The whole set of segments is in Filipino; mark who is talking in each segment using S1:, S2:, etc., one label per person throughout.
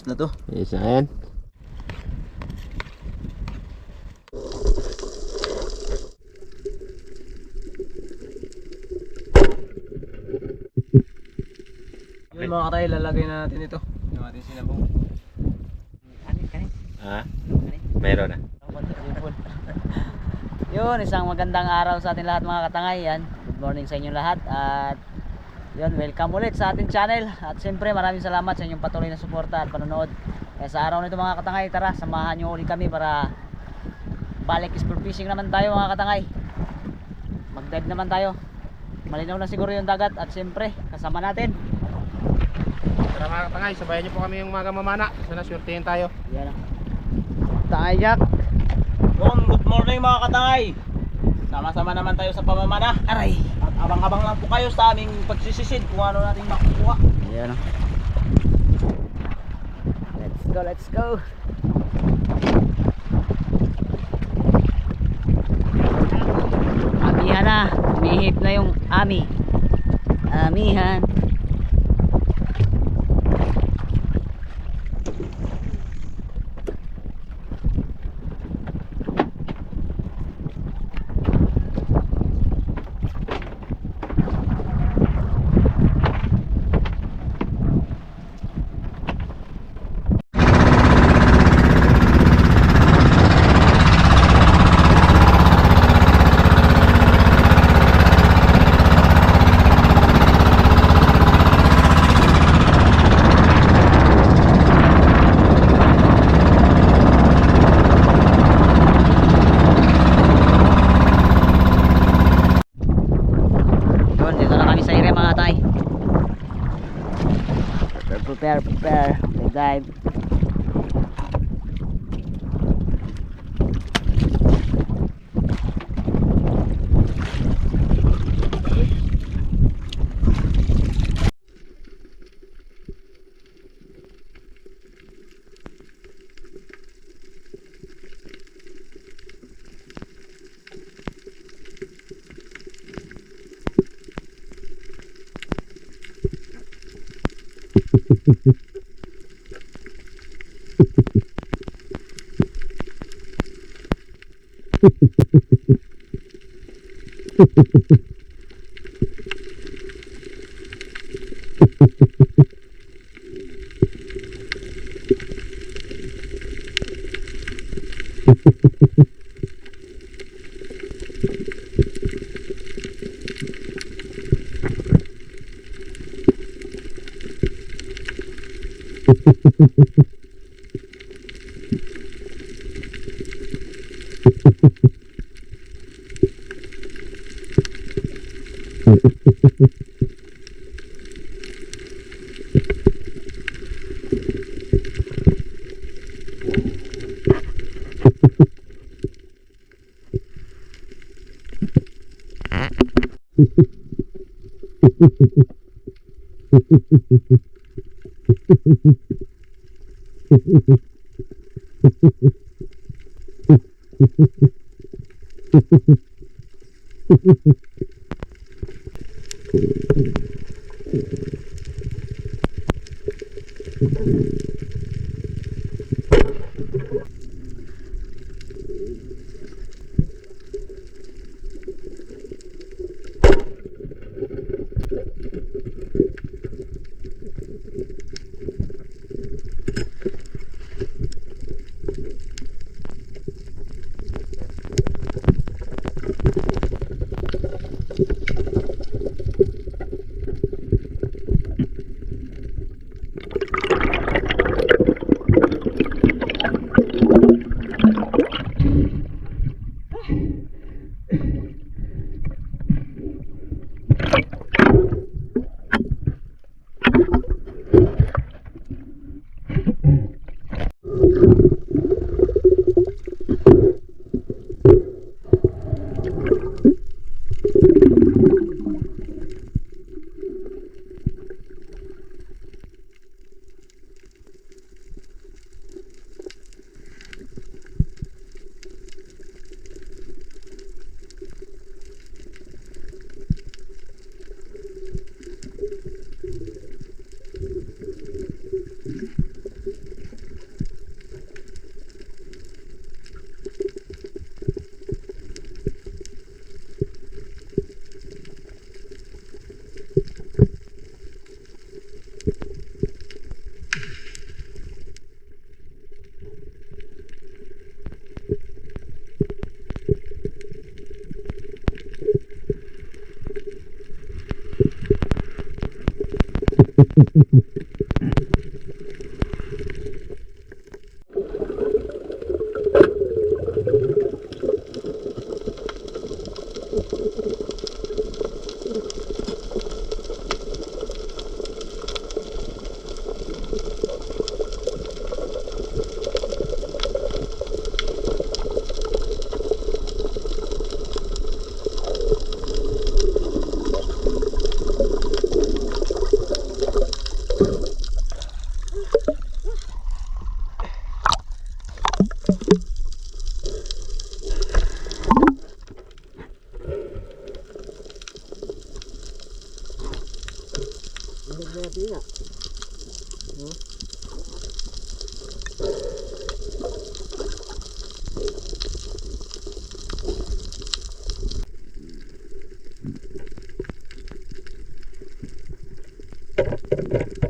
S1: Ayos na to.
S2: Yes, ayan.
S1: Yun mga katay, lalagay na natin ito. Yung ating sinabong.
S3: Kanin, kanin.
S2: Ah, meron na.
S3: Yun, isang magandang araw sa ating lahat mga katangay. Yan. Good morning sa inyo lahat. At yun, welcome ulit sa ating channel. At siyempre maraming salamat sa inyong patuloy na suporta at panonood. Kaya sa araw nito mga katangay, tara, samahan nyo ulit kami para balik sport fishing naman tayo mga katangay. Mag-dive naman tayo. Malinaw na siguro yung dagat at siyempre kasama natin.
S2: Tara mga katangay, sabayan niyo po kami yung mga mamana. Sana swertihin tayo.
S3: Yan. Tayo Jack.
S1: Yun, good morning mga katay. Sama-sama naman tayo sa pamamana.
S3: Aray.
S1: Abang-abang lang po kayo sa aming pagsisisid kung ano nating makukuha.
S3: Ayan o. Let's go, let's go. Amihan na. Umihip na yung ami. Amihan. Ha ha ha.
S2: Ha ha Thank you.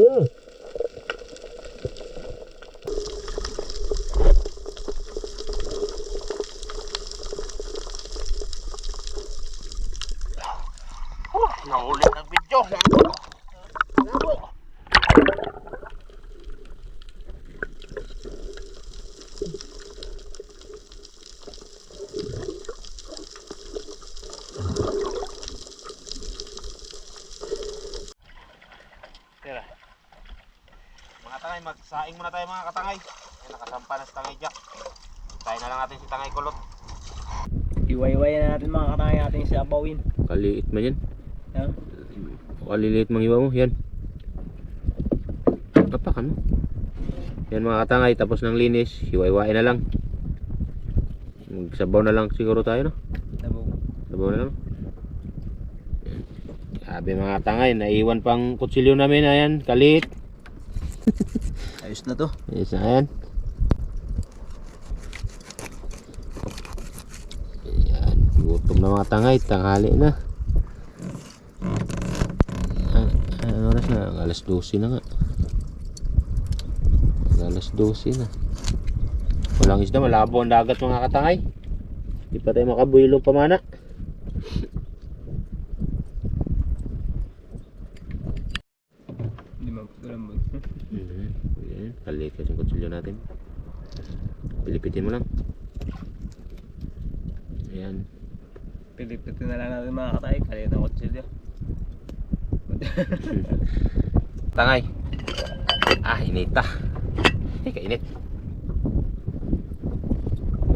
S2: Ugh. Tangay, magsaing muna tayo mga katangay. Ayan, nakasampa na si tangay Jack. Tayo na lang natin si tangay kulot.
S1: Iwayway na natin mga katangay natin si Abawin.
S2: Kaliit man yan.
S1: Yan.
S2: Kaliliit mang iwa mo. Yan. Kapakan mo. Yan mga katangay. Tapos ng linis. Hiwa-hiwain na lang. Magsabaw na lang siguro tayo no.
S1: Nabog.
S2: Sabaw na lang. Sabi mga katangay. Naiwan pang kutsilyo namin. Ayan. Kaliit.
S1: Ayos na to.
S2: Yes, ayan. Ayan, gutom na mga tangay, tanghali na. Ah, ano oras na? Alas 12 na nga. Alas 12 na. Walang isda, malabo ang dagat mga katangay. Hindi pa tayo makabuylo pamana. tangay. Ah, inita. Ah. Hindi ka init.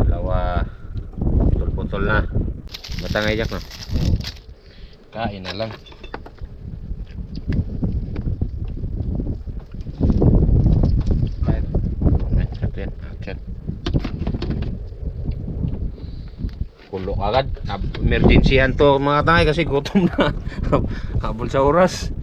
S2: Dalawa putol-putol na. Matangay jak na. Kain na lang. Kulo agad. Emergencyhan to mga tangay kasi gutom na. Habol sa oras.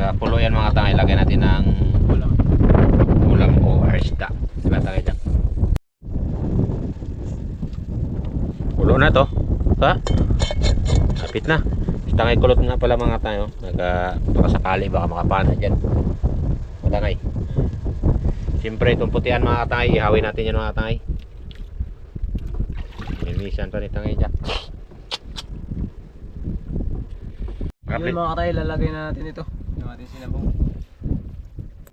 S2: Pagka pulo yan mga katangay, lagyan natin ng
S1: Ulam.
S2: ulam o isda. Diba tagay dyan? Pulo na to. Ha? Kapit na. Tangay kulot nga pala mga tayo. Naga, baka sakali baka makapana dyan. Matangay. Siyempre itong putian mga katangay, ihawin natin yan mga katangay. Linisan pa ni tangay dyan.
S1: Yun mga katay, lalagay na natin ito. Yung ating sinabong.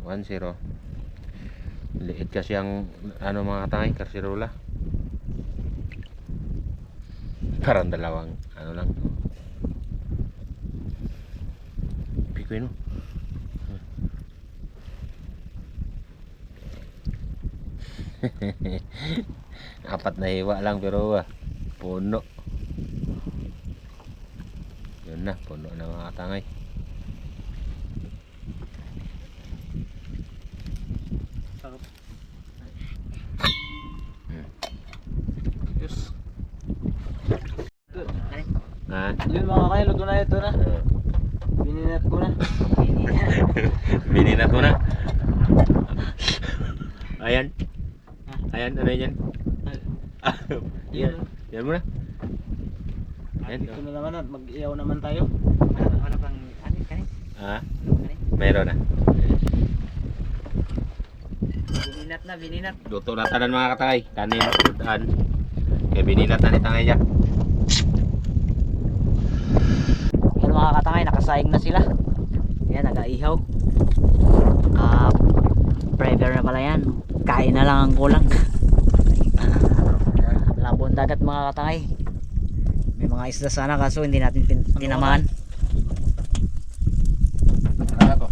S2: 1-0 liit kasi ang ano mga tangay karsirola parang dalawang ano lang. Pikoy apat na hiwa lang pero ah, puno. Yun na puno na mga tangay
S1: Sarap.
S2: Hmm.
S1: Yes.
S2: ha
S1: Yun mga katay, luto na ito na. Bininat ko na.
S2: Bini na to na. Ayan. Ayan, ano yan?
S1: Yun.
S2: Yan mo na. Ayan.
S1: Ito na naman at mag-iyaw naman tayo.
S3: Ano pang ano kanin?
S2: Ah, mayroon na.
S3: Bininat na, bininat.
S2: Luto na tanan mga katay. Kanin, udan. Kaya bininat na ni tangay dyan.
S3: Yan mga katangay, nakasaing na sila. Yan, nag-aihaw. Ah, prepare na pala yan. Kain na lang ang kulang. Labon dagat mga katangay. May mga isda sana kaso hindi natin pin- tinamaan.
S2: Ano to?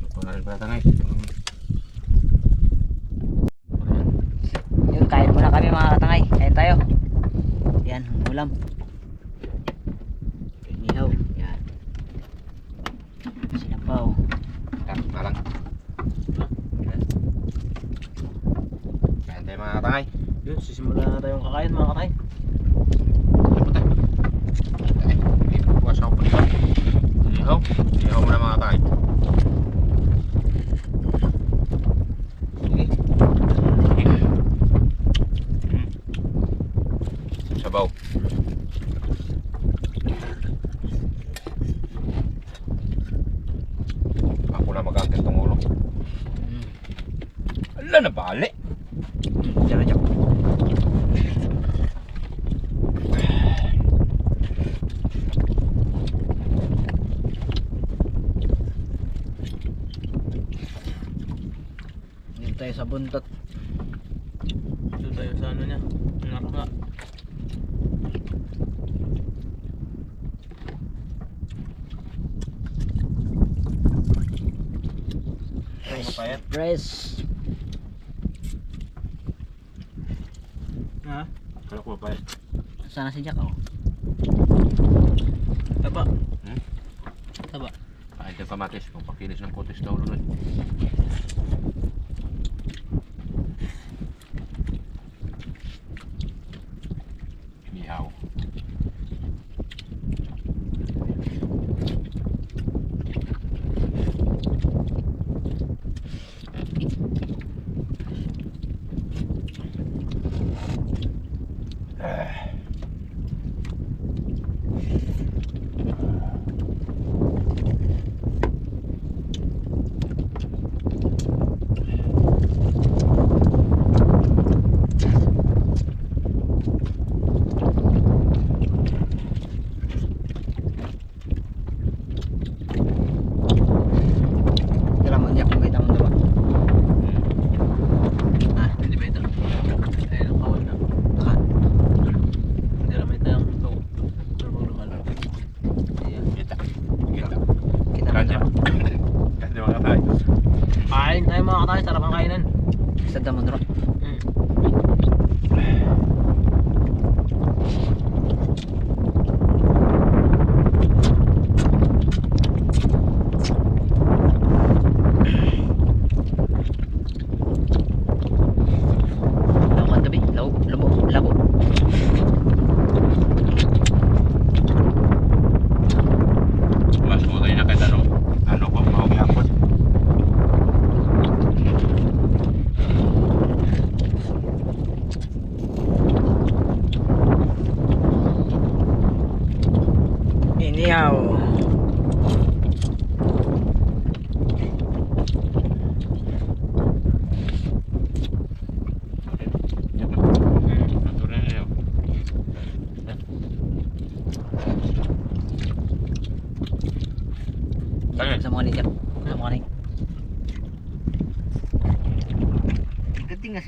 S2: Luto na rin pala tangay.
S3: Yun, kain muna kami mga katangay. Kain tayo. Yan, ang ulam. Inihaw. Yan. Sinapaw.
S2: Yan, malang. Kain tayo mga katangay.
S1: Yun, sisimulan na tayong kakain mga katay.
S2: Ano tayo? Ay, ipuwas ako pa dito. Ihaw. Ihaw mo na mga katangay.
S1: Sige.
S2: Mm. Sabaw. Ako na mag-angkin tong ulo.
S3: Mm.
S2: Ala na bali.
S3: Diyan na Dito tayo sa buntot.
S1: Ito tayo sa ano niya. Nakaka.
S3: Fresh. Fresh.
S1: Ha?
S2: Ano ko pa
S3: Sana si Jack oh.
S1: Taba.
S2: Hmm?
S1: Taba.
S2: Kain tayo kamatis. Kung pakilis ng kutis daw nun.
S3: Kanya.
S2: Kanya mga tayo. Kain tayo
S3: mga
S2: tayo, sarap ang kainan.
S3: Sa damon.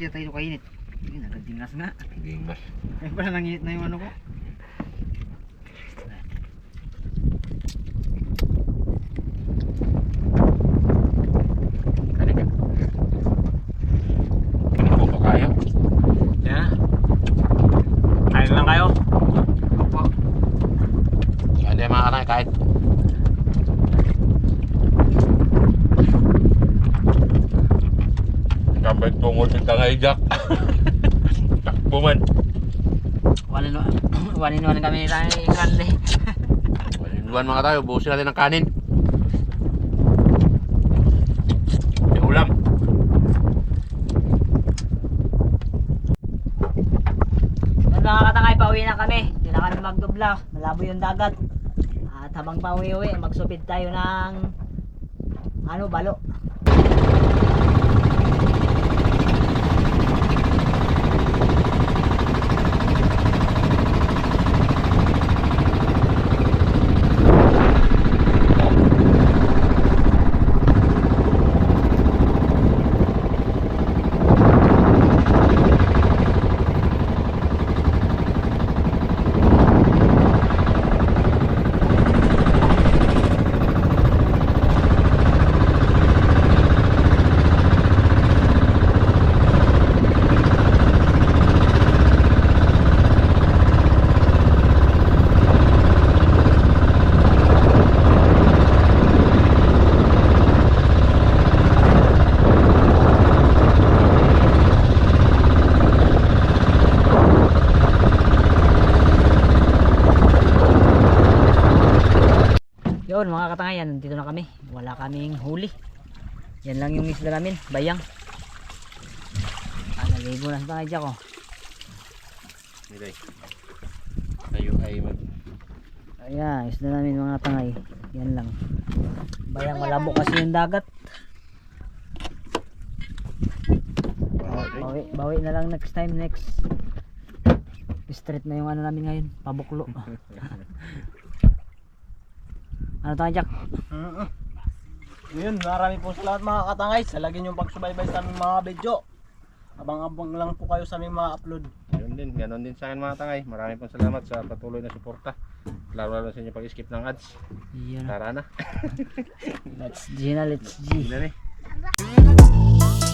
S3: Siya tayo kainit. Hindi na, katingas nga.
S2: Dingas.
S3: Ay pala nanginit na yung ano ko.
S2: Kali ka. Ano ko kaya?
S1: Yan. Kain lang kayo.
S3: Opo.
S2: Hindi mga kanay kahit. Kabay tungol si Tangay Jack. Takbo man.
S3: Wanin wanin wanin kami tayo ikande.
S2: Walinduan mga tayo, buhusin natin ng kanin. May ulam.
S3: At mga katangay, pauwi na kami. Hindi na kami magdubla. Malabo yung dagat. At habang pauwi-uwi, magsupid tayo ng ano, balo. Yun mga katangayan, nandito na kami. Wala kaming huli. Yan lang yung isla namin, bayang. Ah, naligo na sa tangay dyan ko.
S2: Nilay. Tayo ay mag...
S3: Ayan, isla namin mga tangay. Yan lang. Bayang malabo kasi yung dagat. Bawi, bawi na lang next time, next. Straight na yung ano namin ngayon, pabuklo. ano tayo Jack?
S1: Mm-mm. Yun, marami po sa lahat mga katangay. Sa lagi niyong pagsubaybay sa aming mga video. Abang-abang lang po kayo sa aming mga upload.
S2: Yun din, ganon din sa akin mga tangay. Maraming pong salamat sa patuloy na suporta. Lalo lalo sa inyo pag-skip ng ads.
S3: Yan.
S2: Tara na.
S3: Let's G na, let's G.
S2: Hindi na eh.